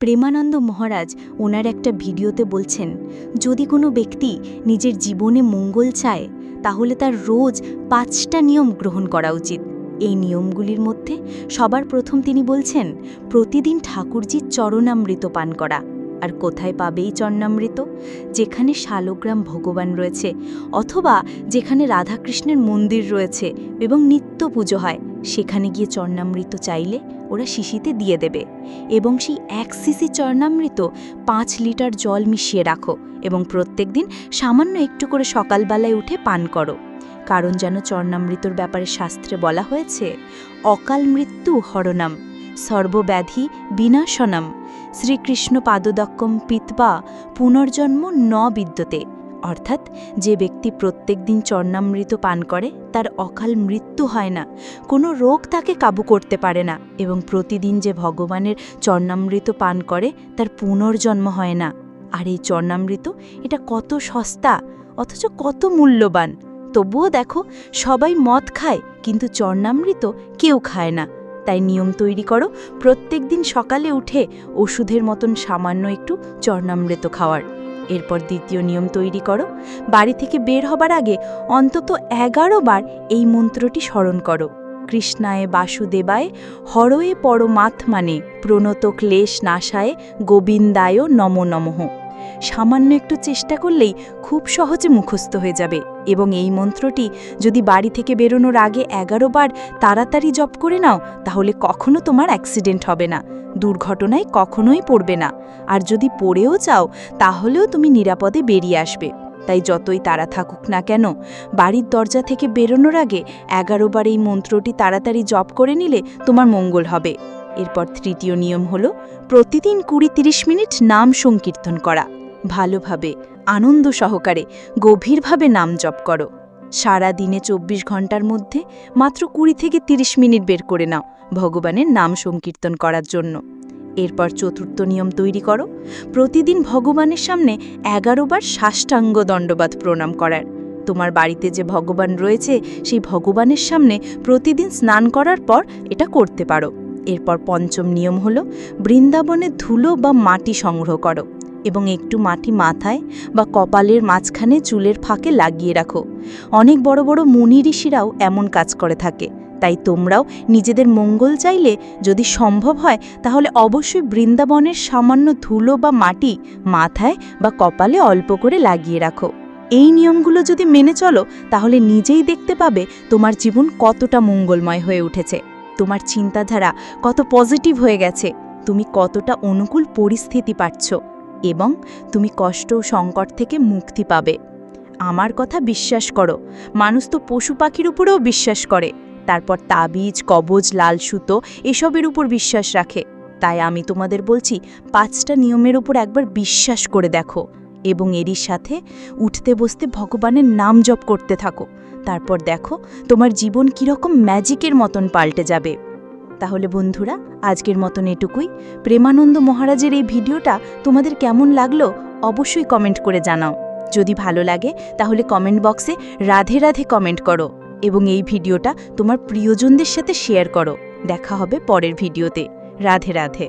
প্রেমানন্দ মহারাজ ওনার একটা ভিডিওতে বলছেন, যদি কোনো ব্যক্তি নিজের জীবনে মঙ্গল চায়, তাহলে তার রোজ পাঁচটা নিয়ম গ্রহণ করা উচিত। এই নিয়মগুলির মধ্যে সবার প্রথম তিনি বলছেন, প্রতিদিন ঠাকুরজির চরণামৃত পান করা। আর কোথায় পাবে এই চরণামৃত? যেখানে শালগ্রাম ভগবান রয়েছে, অথবা যেখানে রাধাকৃষ্ণের মন্দির রয়েছে এবং নিত্য পুজো হয়, সেখানে গিয়ে চরণামৃত চাইলে ওরা শিশিতে দিয়ে দেবে এবং সেই এক সিসি চরণামৃত পাঁচ লিটার জল মিশিয়ে রাখো এবং প্রত্যেক দিন সামান্য একটু করে সকালবেলায় উঠে পান করো। কারণ যেন চরণামৃতর ব্যাপারে শাস্ত্রে বলা হয়েছে, অকাল মৃত্যু হরণাম, সর্বব্যাধি বিনাশনম। শ্রীকৃষ্ণ পাদদক্কম পিতবা পুনর্জন্ম ন বিদ্যতে। অর্থাৎ যে ব্যক্তি প্রত্যেক দিন চর্ণামৃত পান করে, তার অকাল মৃত্যু হয় না। কোনো রোগ তাকে কাবু করতে পারে না এবং প্রতিদিন যে ভগবানের চর্ণামৃত পান করে, তার পুনর্জন্ম হয় না। আর এই চর্ণামৃত, এটা কত সস্তা, অথচ কত মূল্যবান। তবুও দেখো, সবাই মদ খায়, কিন্তু চর্ণামৃত কেউ খায় না। তাই নিয়ম তৈরি করো, প্রত্যেক দিন সকালে উঠে ওষুধের মতন সামান্য একটু চর্ণামৃত খাওয়ার। এরপর দ্বিতীয় নিয়ম তৈরি করো। বাড়ি থেকে বের হবার আগে অন্তত এগারো বার এই মন্ত্রটি স্মরণ করো। কৃষ্ণায়, বাসুদেবায়, হরয়ে পরমাত্মানে প্রণত ক্লেশ নাশায় গোবিন্দায় নম নমঃ। সামান্য একটু চেষ্টা করলেই খুব সহজে মুখস্থ হয়ে যাবে এবং এই মন্ত্রটি যদি বাড়ি থেকে বেরোনোর আগে এগারো বার তাড়াতাড়ি জপ করে নাও, তাহলে কখনো তোমার অ্যাক্সিডেন্ট হবে না, দুর্ঘটনায় কখনোই পড়বে না। আর যদি পড়েও চাও তাহলেও তুমি নিরাপদে বেরিয়ে আসবে। তাই যতই তাড়া থাকুক না কেন, বাড়ির দরজা থেকে বেরোনোর আগে এগারো বার এই মন্ত্রটি তাড়াতাড়ি জপ করে নিলে তোমার মঙ্গল হবে। এরপর তৃতীয় নিয়ম হল প্রতিদিন কুড়ি তিরিশ মিনিট নাম সংকীর্তন করা। ভালোভাবে, আনন্দ সহকারে, গভীরভাবে নাম জপ করো। সারা দিনে চব্বিশ ঘণ্টার মধ্যে মাত্র কুড়ি থেকে তিরিশ মিনিট বের করে নাও ভগবানের নাম সংকীর্তন করার জন্য। এরপর চতুর্থ নিয়ম তৈরি করো। প্রতিদিন ভগবানের সামনে এগারো বার সাষ্টাঙ্গ দণ্ডবাদ প্রণাম করার। তোমার বাড়িতে যে ভগবান রয়েছে, সেই ভগবানের সামনে প্রতিদিন স্নান করার পর এটা করতে পারো। এরপর পঞ্চম নিয়ম হলো, বৃন্দাবনে ধুলো বা মাটি সংগ্রহ করো এবং একটু মাটি মাথায় বা কপালের মাঝখানে চুলের ফাঁকে লাগিয়ে রাখো। অনেক বড় বড় মুনি ঋষিরাও এমন কাজ করে থাকে। তাই তোমরাও নিজেদের মঙ্গল চাইলে যদি সম্ভব হয়, তাহলে অবশ্যই বৃন্দাবনের সামান্য ধুলো বা মাটি মাথায় বা কপালে অল্প করে লাগিয়ে রাখো। এই নিয়মগুলো যদি মেনে চলো, তাহলে নিজেই দেখতে পাবে তোমার জীবন কতটা মঙ্গলময় হয়ে উঠেছে। তোমার চিন্তাধারা কত পজিটিভ হয়ে গেছে। তুমি কতটা অনুকূল পরিস্থিতি পাচ্ছ এবং তুমি কষ্ট ও সংকট থেকে মুক্তি পাবে। আমার কথা বিশ্বাস করো, মানুষ তো পশু পাখির উপরেও বিশ্বাস করে। তারপর তাবিজ, কবজ, লাল সুতো এসবের উপর বিশ্বাস রাখে। তাই আমি তোমাদের বলছি, পাঁচটা নিয়মের উপর একবার বিশ্বাস করে দেখো। এবং এরই সাথে উঠতে বসতে ভগবানের নাম জপ করতে থাকো। তারপর দেখো তোমার জীবন কীরকম ম্যাজিকের মতন পাল্টে যাবে। তাহলে বন্ধুরা, আজকের মতন এটুকুই। প্রেমানন্দ মহারাজের এই ভিডিওটা তোমাদের কেমন লাগল অবশ্যই কমেন্ট করে জানাও। যদি ভালো লাগে, তাহলে কমেন্ট বক্সে রাধে রাধে কমেন্ট করো এবং এই ভিডিওটা তোমার প্রিয়জনদের সাথে শেয়ার করো। দেখা হবে পরের ভিডিওতে। রাধে রাধে।